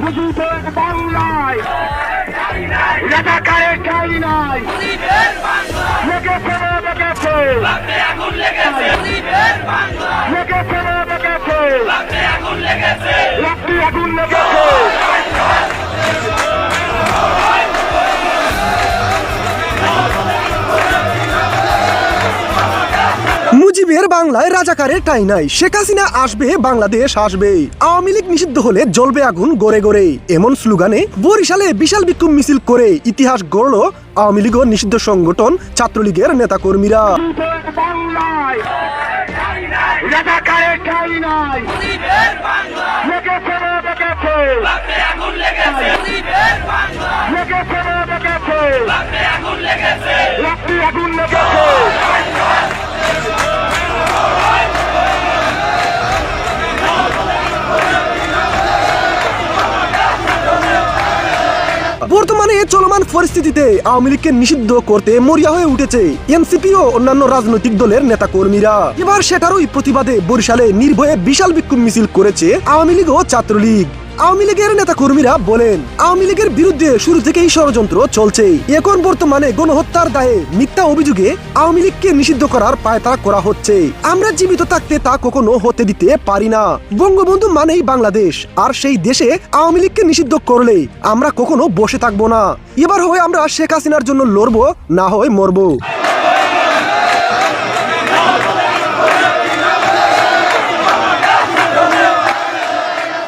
মুজিবের বাংলায় রাজাকারের ঠাই নাই লেগেছে রে লেগেছে লেগেছে রে লেগেছে রাত্রি আগুন লেগেছে মুজিবের বাংলায় রাজাকারের ঠাই নাই। শেখ হাসিনা আসবে, বাংলাদেশ আসবে। আওয়ামী লীগ নিষিদ্ধ হলে জ্বলবে আগুন গড়ে গড়ে। এমন স্লোগানে বরিশালে বিশাল বিক্ষোভ মিছিল করে ইতিহাস গড়ল আওয়ামী লীগ নিষিদ্ধ সংগঠন ছাত্রলীগের নেতাকর্মীরা। মুজিবের বাংলায় বর্তমানে চলমান পরিস্থিতিতে আওয়ামী লীগকে নিষিদ্ধ করতে মরিয়া হয়ে উঠেছে এনসিপি ও অন্যান্য রাজনৈতিক দলের নেতা কর্মীরা এবার সেটারই প্রতিবাদে বরিশালে নির্ভয়ে বিশাল বিক্ষোভ মিছিল করেছে আওয়ামী লীগ ও ছাত্রলীগ। আওয়ামী লীগের নেতাকর্মীরা বলেন, আওয়ামী লীগের বিরুদ্ধে শুরু থেকেই ষড়যন্ত্র চলছে এখন বর্তমানে গণহত্যার দায়ে মিথ্যা অভিযোগে আওয়ামী লীগকে নিষিদ্ধ করার পায়তারা করা হচ্ছে আমরা জীবিত থাকতে তা কখনো হতে দিতে পারি না। বঙ্গবন্ধু মানেই বাংলাদেশ, আর সেই দেশে আওয়ামী লীগকে নিষিদ্ধ করলে আমরা কখনো বসে থাকব না। এবার হয় আমরা শেখ হাসিনার জন্য লড়বো, না হয় মরবো।